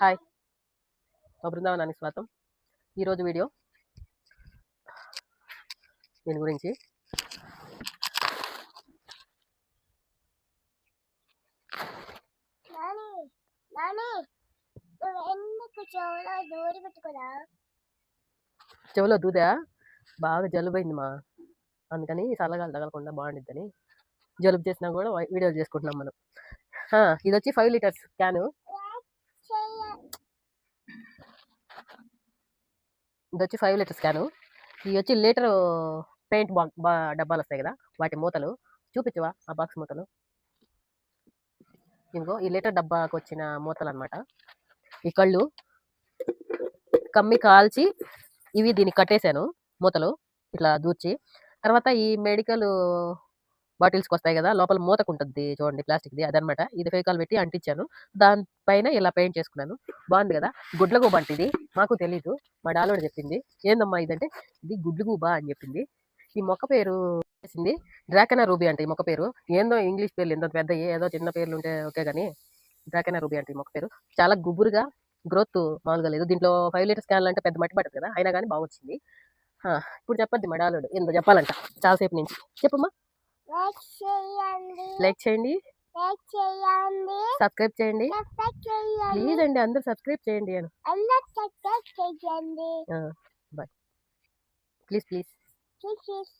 Hi మా బృందావనానికి స్వాగతం. ఈరోజు వీడియో దీని గురించి. చెవులో దూదా? బాగా జలుబైంది మా అందుకని చల్లగాలి తగలకుండా బాగుండిద్దని జలుబు చేసినా కూడా వీడియోలు చేసుకుంటున్నాం మనం. ఇది వచ్చి ఫైవ్ లీటర్స్ క్యాను. ఇది వచ్చి ఫైవ్ లీటర్స్ క్యాను. ఇది వచ్చి లీటర్ పెయింట్ బా బా- డబ్బాలు వస్తాయి కదా వాటి మూతలు. చూపించవా ఆ బాక్స్ మూతలు? ఇదిగో ఈ లీటర్ డబ్బాకు వచ్చిన మూతలు అనమాట ఈ కళ్ళు కమ్మి కాల్చి ఇవి దీన్ని కట్టేశాను మూతలు ఇట్లా దూర్చి. తర్వాత ఈ మెడికల్ బాటిల్స్కి వస్తాయి కదా! లోపల మూతకు ఉంటుంది చూడండి ప్లాస్టిక్ది అదనమాట. ఇది ఫేకాల్ పెట్టి అంటించాను. దానిపైన ఇలా పెయింట్ చేసుకున్నాను. బాగుంది కదా! గుడ్ల గూబ అంటే ఇది? మాకు తెలీదు. మా డాలోడు చెప్పింది. ఏందమ్మా ఇదంటే? ఇది గుడ్లు గూబ అని చెప్పింది. ఈ మొక్క పేరు చేసింది డ్రాకెనా రూబీ అంటే ఈ మొక్క పేరు. ఏందో ఇంగ్లీష్ పేర్లు ఎంతో పెద్ద ఏదో చిన్న పేర్లు ఉంటే ఓకే కానీ డ్రాకెనా రూబీ అంటే ఈ మొక్క పేరు. చాలా గుబురుగా గ్రోత్ మామూలుగా లేదు. దీంట్లో ఫైవ్ లీటర్స్ క్యాన్లు అంటే పెద్ద మట్టి పడుతుంది కదా! అయినా కానీ బాగా వచ్చింది ఇప్పుడు చెప్పద్ది మా డాలోడు ఏందో చెప్పాలంట. చాలాసేపు నుంచి. చెప్పమ్మా. లైక్ చేయండి. లైక్ చేయండి. లైక్ చేయండి. సబ్స్క్రైబ్ చేయండి. సబ్స్క్రైబ్ చేయండి. ప్లీజ్ అండి అందరూ సబ్స్క్రైబ్ చేయండి. అని ప్లీజ్. Please please.